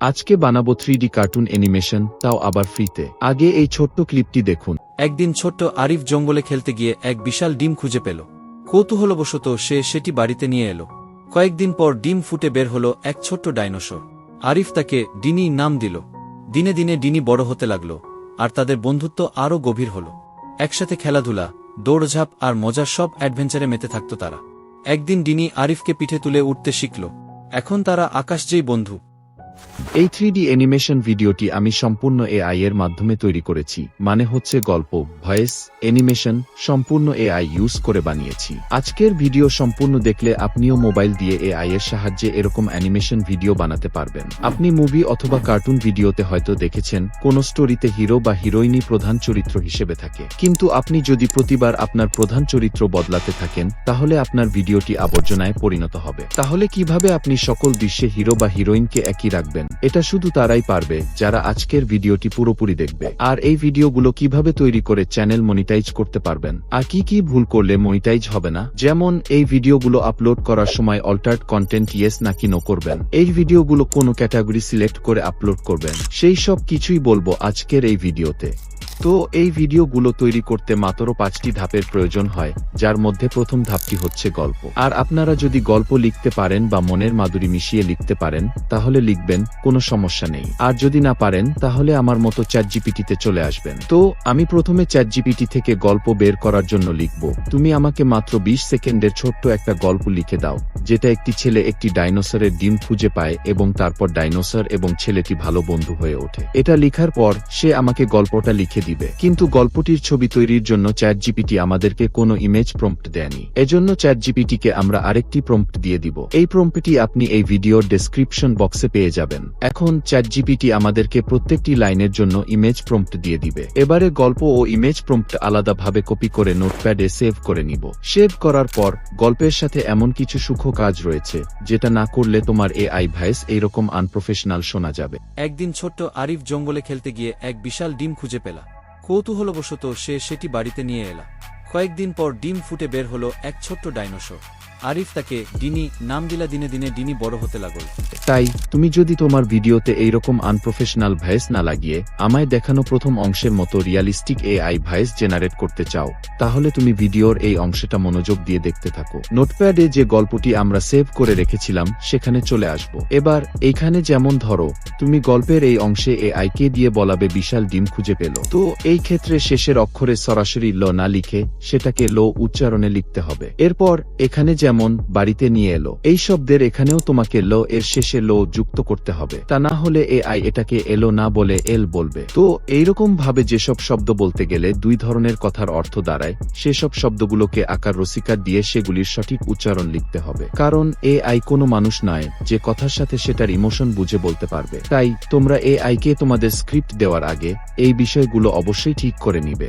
আজকে বানাবো three cartoon animation তাও আবার ফ্রিতে আগে এই ছোট্ট ক্লিপটি দেখুন। একদিন ছোট্ট আরিফ জঙ্গলে খেলতে গিয়ে এক বিশাল ডিম খুঁজে পেল। কৌতূহলবশত সে সেটি বাড়িতে নিয়ে এলো। কয়েকদিন পর ডিম ফুটে বের হলো এক ছোট্ট ডাইনোসর। আরিফ তাকে ডিনি নাম দিল। দিনে দিনে ডিনি বড় হতে লাগল, আর তাদের বন্ধুত্ব আরও গভীর হল। একসাথে খেলাধুলা, দৌড়ঝাঁপ আর মজার সব অ্যাডভেঞ্চারে মেতে থাকত তারা। একদিন ডিনি আরিফকে পিঠে তুলে উঠতে শিখল। এখন তারা আকাশ যেই বন্ধু এই থ্রি অ্যানিমেশন ভিডিওটি আমি সম্পূর্ণ এআই এর মাধ্যমে তৈরি করেছি মানে হচ্ছে গল্প ভয়েস অ্যানিমেশন সম্পূর্ণ এআই ইউজ করে বানিয়েছি। আজকের ভিডিও সম্পূর্ণ দেখলে আপনিও মোবাইল দিয়ে এআই এর সাহায্যে এরকম অ্যানিমেশন ভিডিও বানাতে পারবেন। আপনি মুভি অথবা কার্টুন ভিডিওতে হয়তো দেখেছেন, কোন স্টোরিতে হিরো বা হিরোইনই প্রধান চরিত্র হিসেবে থাকে। কিন্তু আপনি যদি প্রতিবার আপনার প্রধান চরিত্র বদলাতে থাকেন, তাহলে আপনার ভিডিওটি আবর্জনায় পরিণত হবে। তাহলে কীভাবে আপনি সকল দৃশ্যে হিরো বা হিরোইনকে একই রাখবেন এটা শুধু তারাই পারবে, যারা আজকের ভিডিওটি পুরোপুরি দেখবে। আর এই ভিডিওগুলো কীভাবে তৈরি করে চ্যানেল মনিটাইজ করতে পারবেন? আর কি কি ভুল করলে মনিটাইজ হবে না? যেমন, এই ভিডিওগুলো আপলোড করার সময় অল্টার্ড কন্টেন্ট ইয়েস নাকি নো করবেন। এই ভিডিওগুলো কোনো ক্যাটাগরি সিলেক্ট করে আপলোড করবেন। সেই সব কিছুই বলব আজকের এই ভিডিওতে। তো এই ভিডিওগুলো তৈরি করতে মাত্র পাঁচটি ধাপের প্রয়োজন হয়, যার মধ্যে প্রথম ধাপটি হচ্ছে গল্প। আর আপনারা যদি গল্প লিখতে পারেন বা মনের মাধুরী মিশিয়ে লিখতে পারেন, তাহলে লিখবেন, কোনো সমস্যা নেই। আর যদি না পারেন, তাহলে আমার মতো চ্যাট জিপিটিতে চলে আসবেন। তো আমি প্রথমে চ্যাট জিপিটি থেকে গল্প বের করার জন্য লিখব। তুমি আমাকে মাত্র বিশ সেকেন্ডের ছোট্ট একটা গল্প লিখে দাও, যেটা একটি ছেলে একটি ডাইনোসরের ডিম খুঁজে পায় এবং তারপর ডাইনোসর এবং ছেলেটি ভালো বন্ধু হয়ে ওঠে। এটা লিখার পর, সে আমাকে গল্পটা লিখে দিবে কিন্তু গল্পটির ছবি তৈরির জন্য চ্যাট জিপিটি আমাদেরকে কোনো ইমেজ প্রম্পট দেয়নি। এজন্য চ্যাট জিপিটিকে আমরা আরেকটি প্রম্পট দিয়ে দিব। এই প্রম্পটটি আপনি এই ভিডিওর ডেসক্রিপশন বক্সে পেয়ে যাবেন। এখন চ্যাট জিপিটি আমাদেরকে প্রত্যেকটি লাইনের জন্য ইমেজ প্রম্পট দিয়ে দিবে। এবারে গল্প ও ইমেজ প্রম্পট আলাদাভাবে কপি করে নোটপ্যাডে সেভ করে নিব। সেভ করার পর গল্পের সাথে এমন কিছু সুখ কাজ রয়েছে, যেটা না করলে তোমার এ আই ভাইস এইরকম আনপ্রফেশনাল শোনা যাবে। একদিন ছোট্ট আরিফ জঙ্গলে খেলতে গিয়ে এক বিশাল ডিম খুঁজে পেলা। কৌতূহলবশত সে সেটি বাড়িতে নিয়ে এলা। কয়েকদিন পর ডিম ফুটে বের হলো এক ছোট্ট ডাইনোসর। আরিফ তাকে ডিনি, নাম দিলা দিনে দিনে ডিনি বড় হতে লাগল। তাই, তুমি যদি তোমার ভিডিওতে এইরকম আনপ্রফেশনাল ভয়েস না লাগিয়ে আমায় দেখানো প্রথম অংশের মতো রিয়ালিস্টিক এআই ভয়েস জেনারেট করতে চাও, তাহলে তুমি ভিডিওর এই অংশটা মনোযোগ দিয়ে দেখতে থাকো। নোটপ্যাডে যে গল্পটি আমরা সেভ করে রেখেছিলাম, সেখানে চলে আসব। এবার, এইখানে যেমন ধরো, তুমি গল্পের এই অংশে এআই কে দিয়ে বলাবে বিশাল ডিম খুঁজে পেল। তো, এই ক্ষেত্রে শেষের অক্ষরে সরাসরি ল না লিখে সেটাকে লো উচ্চারণে লিখতে হবে। এরপর, এখানে যেমন, বাড়িতে নিয়ে এলো। এই শব্দের এখানেও তোমাকে ল এর শেষে লো যুক্ত করতে হবে। তা না হলে এ আই এটাকে এলো না বলে এল বলবে। তো, এইরকম ভাবে যেসব শব্দ বলতে গেলে দুই ধরনের কথার অর্থ দাঁড়ায়, সেসব শব্দগুলোকে আকার রসিকার দিয়ে সেগুলির সঠিক উচ্চারণ লিখতে হবে। কারণ এ আই কোনো মানুষ নয়, যে কথার সাথে সেটার ইমোশন বুঝে বলতে পারবে। তাই, তোমরা এ আইকে তোমাদের স্ক্রিপ্ট দেওয়ার আগে, এই বিষয়গুলো অবশ্যই ঠিক করে নিবে।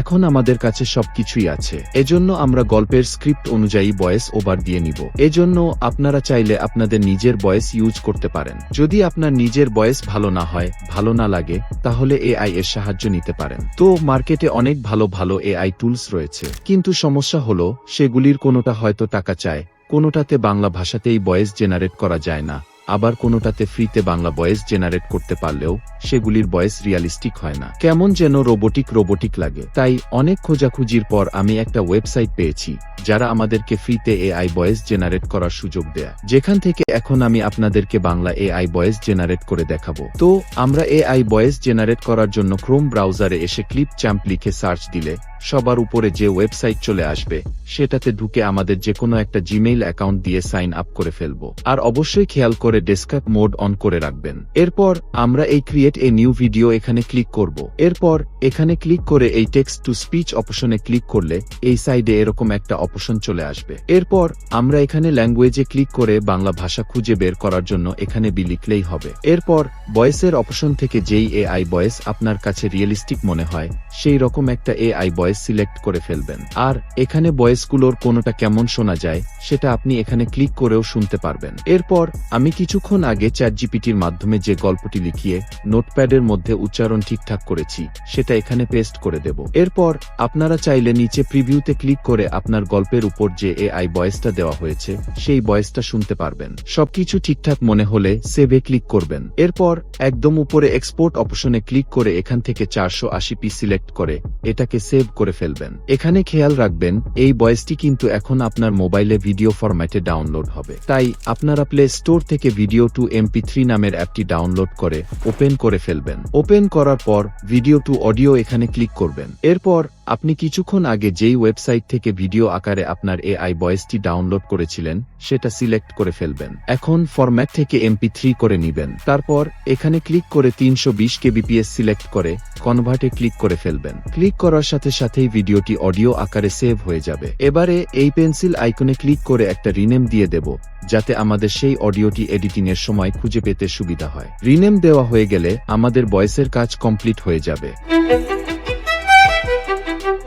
এখন আমাদের কাছে সবকিছুই আছে। এজন্য আমরা গল্পের স্ক্রিপ্ট অনুযায়ী বয়েস ওভার দিয়ে নিব। এজন্য আপনারা চাইলে আপনাদের নিজের বয়েস ইউজ করতে পারেন। যদি আপনার নিজের বয়েস ভালো না হয়, ভালো না লাগে, তাহলে এআই এর সাহায্য নিতে পারেন। তো মার্কেটে অনেক ভালো ভালো এআই টুলস রয়েছে। কিন্তু সমস্যা হলো, সেগুলির কোনোটা হয়তো টাকা চায়, কোনোটাতে বাংলা ভাষাতেই বয়েস জেনারেট করা যায় না। আবার কোনোটাতে ফ্রিতে বাংলা বয়েস জেনারেট করতে পারলেও সেগুলির বয়েস রিয়ালিস্টিক হয় না। কেমন যেন রোবোটিক রোবোটিক লাগে। তাই অনেক খোঁজাখুঁজির পর আমি একটা ওয়েবসাইট পেয়েছি, যারা আমাদেরকে ফ্রিতে এআই বয়েস জেনারেট করার সুযোগ দেয়। যেখান থেকে এখন আমি আপনাদেরকে বাংলা এআই বয়েস জেনারেট করে দেখাবো। তো, আমরা এআই বয়েস জেনারেট করার জন্য ক্রোম ব্রাউজারে এসে ক্লিপ চ্যাম্প লিখে সার্চ দিলে সবার উপরে যে ওয়েবসাইট চলে আসবে, সেটাতে ঢুকে আমাদের যে কোনো একটা জিমেইল অ্যাকাউন্ট দিয়ে সাইন আপ করে ফেলব। আর অবশ্যই খেয়াল করে ডেস্কটপ মোড অন করে রাখবেন। এরপর আমরা এই ক্রিয়েট এ নিউ ভিডিও এখানে ক্লিক করব। এরপর এখানে ক্লিক করে এই টেক্সট টু স্পিচ অপশনে ক্লিক করলে এই সাইডে এরকম একটা অপশন চলে আসবে। এরপর আমরা এখানে ল্যাঙ্গুয়েজে ক্লিক করে বাংলা ভাষা খুঁজে বের করার জন্য এখানে বি লিখলেই হবে। এরপর বয়েসের অপশন থেকে যেই এআই বয়েস আপনার কাছে রিয়েলিস্টিক মনে হয়, সেই রকম একটা এআই বয়েস ভয়েস সিলেক্ট করে ফেলবেন। আর এখানে ভয়েসগুলোর কোনোটা কেমন শোনা যায়, সেটা আপনি এখানে ক্লিক করেও শুনতে পারবেন। এরপর আমি কিছুক্ষণ আগে চ্যাট জিপিটির মাধ্যমে যে গল্পটি লিখিয়ে নোটপ্যাডের মধ্যে উচ্চারণ ঠিকঠাক করেছি, সেটা এখানে পেস্ট করে দেব। এরপর আপনারা চাইলে নিচে প্রিভিউতে ক্লিক করে আপনার গল্পের উপর যে এআই ভয়েসটা দেওয়া হয়েছে, সেই বয়েসটা শুনতে পারবেন। সবকিছু ঠিকঠাক মনে হলে সেভে ক্লিক করবেন। এরপর একদম উপরে এক্সপোর্ট অপশনে ক্লিক করে এখান থেকে চারশো আশি পি সিলেক্ট করে এটাকে সেভ করে ফেলবেন। এখানে খেয়াল রাখবেন, এই বয়েসটি কিন্তু এখন আপনার মোবাইলে ভিডিও ফরম্যাটে ডাউনলোড হবে। তাই আপনারা প্লে স্টোর থেকে ভিডিও টু এমপি থ্রি নামের অ্যাপটি ডাউনলোড করে ওপেন করে ফেলবেন। ওপেন করার পর ভিডিও টু অডিও এখানে ক্লিক করবেন। এরপর আপনি কিছুক্ষণ আগে যেই ওয়েবসাইট থেকে ভিডিও আকারে আপনার এআই ভয়েসটি ডাউনলোড করেছিলেন, সেটা সিলেক্ট করে ফেলবেন। এখন ফরম্যাট থেকে এমপি থ্রি করে নিবেন। তারপর এখানে ক্লিক করে তিনশো বিশ কেবিপিএস সিলেক্ট করে কনভার্টে ক্লিক করে ফেলবেন। ক্লিক করার সাথে সাথেই ভিডিওটি অডিও আকারে সেভ হয়ে যাবে। এবারে এই পেন্সিল আইকনে ক্লিক করে একটা রিনেম দিয়ে দেব, যাতে আমাদের সেই অডিওটি এডিটিং এর সময় খুঁজে পেতে সুবিধা হয়। রিনেম দেওয়া হয়ে গেলে আমাদের ভয়েসের কাজ কমপ্লিট হয়ে যাবে।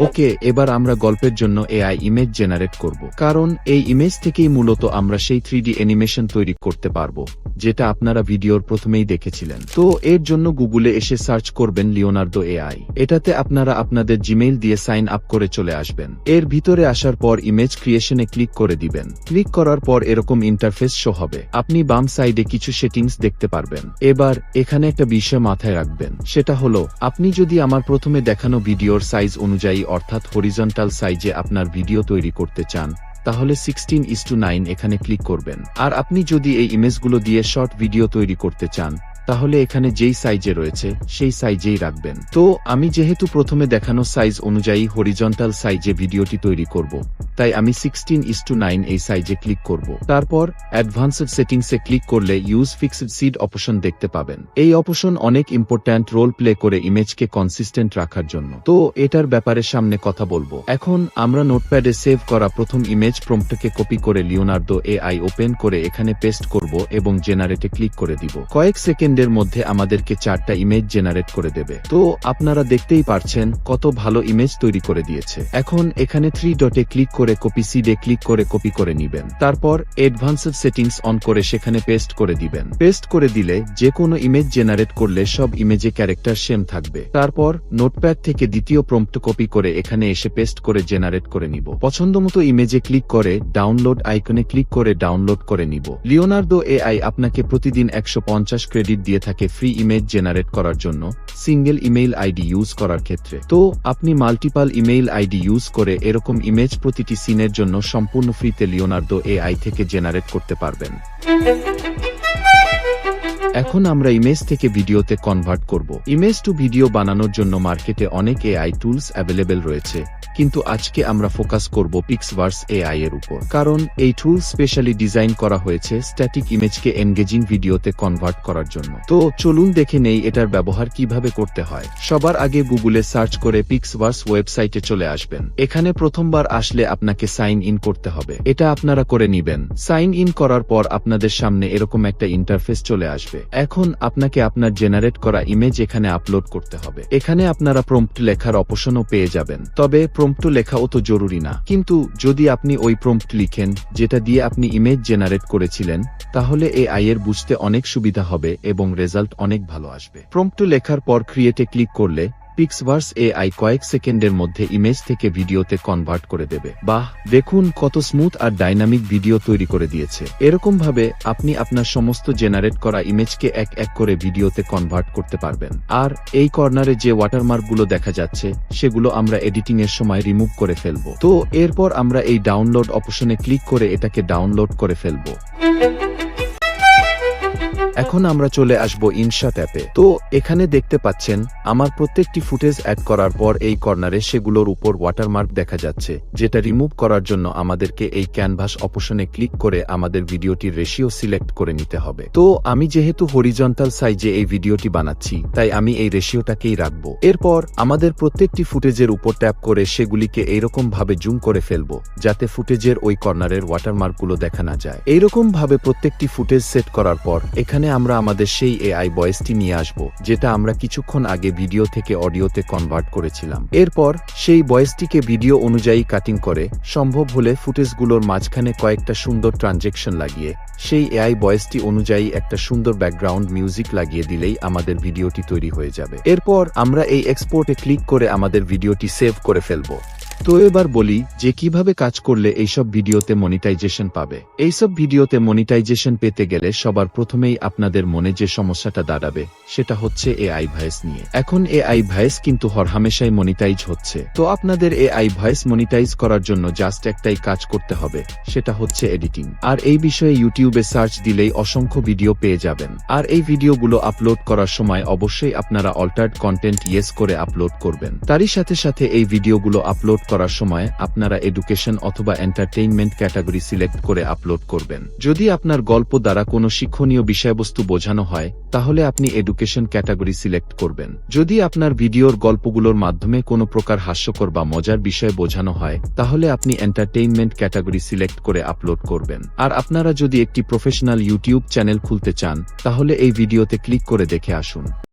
ওকে, এবার আমরা গল্পের জন্য এআই ইমেজ জেনারেট করব। কারণ এই ইমেজ থেকেই মূলত আমরা সেই থ্রি অ্যানিমেশন তৈরি করতে পারব, যেটা আপনারা ভিডিওর প্রথমেই দেখেছিলেন। তো এর জন্য গুগলে এসে সার্চ করবেন লিওনার্দো এআই এটাতে আপনারা আপনাদের জিমেইল দিয়ে সাইন আপ করে চলে আসবেন। এর ভিতরে আসার পর ইমেজ ক্রিয়েশনে ক্লিক করে দিবেন। ক্লিক করার পর এরকম ইন্টারফেস শো হবে। আপনি বাম সাইডে কিছু সেটিংস দেখতে পারবেন। এবার এখানে একটা বিষয় মাথায় রাখবেন। সেটা হলো, আপনি যদি আমার প্রথমে দেখানো ভিডিওর সাইজ অনুযায়ী অর্থাৎ হরিজন্টাল সাইজে আপনার ভিডিও তৈরি করতে চান, তাহলে সিক্সটিন ইস টু নাইন এখানে ক্লিক করবেন। আর আপনি যদি এই ইমেজগুলো দিয়ে শর্ট ভিডিও তৈরি করতে চান তাহলে এখানে যেই সাইজে রয়েছে, সেই সাইজেই রাখবেন। তো, আমি যেহেতু প্রথমে দেখানো সাইজ অনুযায়ী হরিজন্টাল সাইজে ভিডিওটি তৈরি করব, তাই আমি সিক্সটিন ইস টু নাইন এই সাইজে ক্লিক করব। তারপর অ্যাডভান্সড সেটিংসে ক্লিক করলে ইউজ ফিক্সড সিড অপশন দেখতে পাবেন। এই অপশন অনেক ইম্পর্ট্যান্ট রোল প্লে করে ইমেজকে কনসিস্টেন্ট রাখার জন্য। তো, এটার ব্যাপারে সামনে কথা বলব। এখন, আমরা নোটপ্যাডে সেভ করা প্রথম ইমেজ প্রম্পটকে কপি করে লিওনার্দো এআই ওপেন করে এখানে পেস্ট করব এবং জেনারেটে ক্লিক করে দিব। কয়েক সেকেন্ডের মধ্যে আমাদেরকে চারটা ইমেজ জেনারেট করে দেবে। তো, আপনারা দেখতেই পারছেন কত ভালো ইমেজ তৈরি করে দিয়েছে। এখন এখানে থ্রি ডটে ক্লিক করে কপি সিডে ক্লিক করে কপি করে নিবেন। তারপর অ্যাডভান্সড সেটিংস অন করে সেখানে পেস্ট করে দিবেন। পেস্ট করে দিলে যে কোনো ইমেজ জেনারেট করলে সব ইমেজে ক্যারেক্টার সেম থাকবে। তারপর নোটপ্যাড থেকে দ্বিতীয় প্রম্পট কপি করে এখানে এসে পেস্ট করে জেনারেট করে নিব। পছন্দমতো ইমেজে ক্লিক করে ডাউনলোড আইকনে ক্লিক করে ডাউনলোড করে নিব। লিওনার্দো এআই আপনাকে প্রতিদিন একশো পঞ্চাশ ক্রেডিট দিয়ে থাকে ফ্রি ইমেজ জেনারেট করার জন্য সিঙ্গেল ইমেইল আইডি ইউজ করার ক্ষেত্রে। তো, আপনি মাল্টিপাল ইমেইল আইডি ইউজ করে এরকম ইমেজ প্রতিটি সিনের জন্য সম্পূর্ণ ফ্রিতে লিওনার্দো এআই থেকে জেনারেট করতে পারবেন। এখন আমরা ইমেজ থেকে ভিডিওতে কনভার্ট করব। ইমেজ টু ভিডিও বানানোর জন্য মার্কেটে অনেক এআই টুলস অ্যাভেলেবেল রয়েছে, কিন্তু আজকে আমরা ফোকাস করব পিক্সভার্স এআই এর উপর। কারণ এই টুল স্পেশালি ডিজাইন করা হয়েছে স্ট্যাটিক ইমেজকে এনগেজিং ভিডিওতে কনভার্ট করার জন্য। তো চলুন দেখে নেই এটার ব্যবহার কীভাবে করতে হয়। সবার আগে গুগলে সার্চ করে পিক্সভার্স ওয়েবসাইটে চলে আসবেন। এখানে প্রথমবার আসলে আপনাকে সাইন ইন করতে হবে। এটা আপনারা করে নিবেন। সাইন ইন করার পর আপনাদের সামনে এরকম একটা ইন্টারফেস চলে আসবে। এখন আপনাকে আপনার জেনারেট করা ইমেজ এখানে আপলোড করতে হবে। এখানে আপনারা প্রম্পট লেখার অপশনও পেয়ে যাবেন। তবে প্রম্পট লেখা অত জরুরি না। কিন্তু যদি আপনি ওই প্রম্পট লিখেন, যেটা দিয়ে আপনি ইমেজ জেনারেট করেছিলেন, তাহলে এ আইয়ের বুঝতে অনেক সুবিধা হবে এবং রেজাল্ট অনেক ভালো আসবে। প্রম্পট লেখার পর ক্রিয়েটে ক্লিক করলে পিক্সভার্স এআই কয়েক সেকেন্ডের মধ্যে ইমেজ থেকে ভিডিওতে কনভার্ট করে দেবে। বাহ, দেখুন কত স্মুথ আর ডাইনামিক ভিডিও তৈরি করে দিয়েছে। এরকম ভাবে আপনি আপনার সমস্ত জেনারেট করা ইমেজকে এক এক করে ভিডিওতে কনভার্ট করতে পারবেন। আর এই কর্নারে যে ওয়াটারমার্কগুলো দেখা যাচ্ছে, সেগুলো আমরা এডিটিং এর সময় রিমুভ করে ফেলব। তো এরপর আমরা এই ডাউনলোড অপশনে ক্লিক করে এটাকে ডাউনলোড করে ফেলব। এখন আমরা চলে আসব ইনশাট অ্যাপে। তো এখানে দেখতে পাচ্ছেন, আমার প্রত্যেকটি ফুটেজ অ্যাড করার পর এই কর্নারে সেগুলোর উপর ওয়াটারমার্ক দেখা যাচ্ছে, যেটা রিমুভ করার জন্য আমাদেরকে এই ক্যানভাস অপশনে ক্লিক করে আমাদের ভিডিওটির রেশিও সিলেক্ট করে নিতে হবে। তো আমি যেহেতু হরিজন্টাল সাইজে এই ভিডিওটি বানাচ্ছি, তাই আমি এই রেশিওটাকেই রাখব। এরপর আমাদের প্রত্যেকটি ফুটেজের উপর ট্যাপ করে সেগুলিকে এইরকম ভাবে জুম করে ফেলব, যাতে ফুটেজের ওই কর্নারের ওয়াটারমার্কগুলো দেখা না যায়। এইরকম ভাবে প্রত্যেকটি ফুটেজ সেট করার পর এখানে আমরা আমাদের সেই এআই ভয়েসটি নিয়ে আসব, যেটা আমরা কিছুক্ষণ আগে ভিডিও থেকে অডিওতে কনভার্ট করেছিলাম। এরপর সেই ভয়েসটিকে ভিডিও অনুযায়ী কাটিং করে, সম্ভব হলে ফুটেজগুলোর মাঝখানে কয়েকটা সুন্দর ট্রানজেকশন লাগিয়ে, সেই এআই ভয়েসটি অনুযায়ী একটা সুন্দর ব্যাকগ্রাউন্ড মিউজিক লাগিয়ে দিলেই আমাদের ভিডিওটি তৈরি হয়ে যাবে। এরপর আমরা এই এক্সপোর্টে ক্লিক করে আমাদের ভিডিওটি সেভ করে ফেলব। তো এবার বলি যে কীভাবে কাজ করলে এইসব ভিডিওতে মনিটাইজেশন পাবে। এইসব ভিডিওতে মনিটাইজেশন পেতে গেলে সবার প্রথমেই আপনাদের মনে যে সমস্যাটা দাঁড়াবে, সেটা হচ্ছে এআই ভয়েস নিয়ে। এখন এআই ভয়েস কিন্তু হরহামেশাই মনিটাইজ হচ্ছে। তো আপনাদের এআই ভয়েস মনিটাইজ করার জন্য জাস্ট একটাই কাজ করতে হবে, সেটা হচ্ছে এডিটিং আর এই বিষয়ে ইউটিউবে সার্চ দিলেই অসংখ্য ভিডিও পেয়ে যাবেন। আর এই ভিডিওগুলো আপলোড করার সময় অবশ্যই আপনারা অল্টার্ড কন্টেন্ট ইয়েস করে আপলোড করবেন। তারই সাথে সাথে এই ভিডিওগুলো আপলোড করার সময় আপনারা এডুকেশন অথবা এন্টারটেইনমেন্ট ক্যাটাগরি সিলেক্ট করে আপলোড করবেন। যদি আপনার গল্প দ্বারা কোনো শিক্ষণীয় বিষয়বস্তু বোঝানো হয়, তাহলে আপনি এডুকেশন ক্যাটাগরি সিলেক্ট করবেন। যদি আপনার ভিডিওর গল্পগুলোর মাধ্যমে কোনো প্রকার হাস্যকর বা মজার বিষয় বোঝানো হয়, তাহলে আপনি এন্টারটেইনমেন্ট ক্যাটাগরি সিলেক্ট করে আপলোড করবেন। আর আপনারা যদি একটি প্রফেশনাল ইউটিউব চ্যানেল খুলতে চান, তাহলে এই ভিডিওতে ক্লিক করে দেখে আসুন।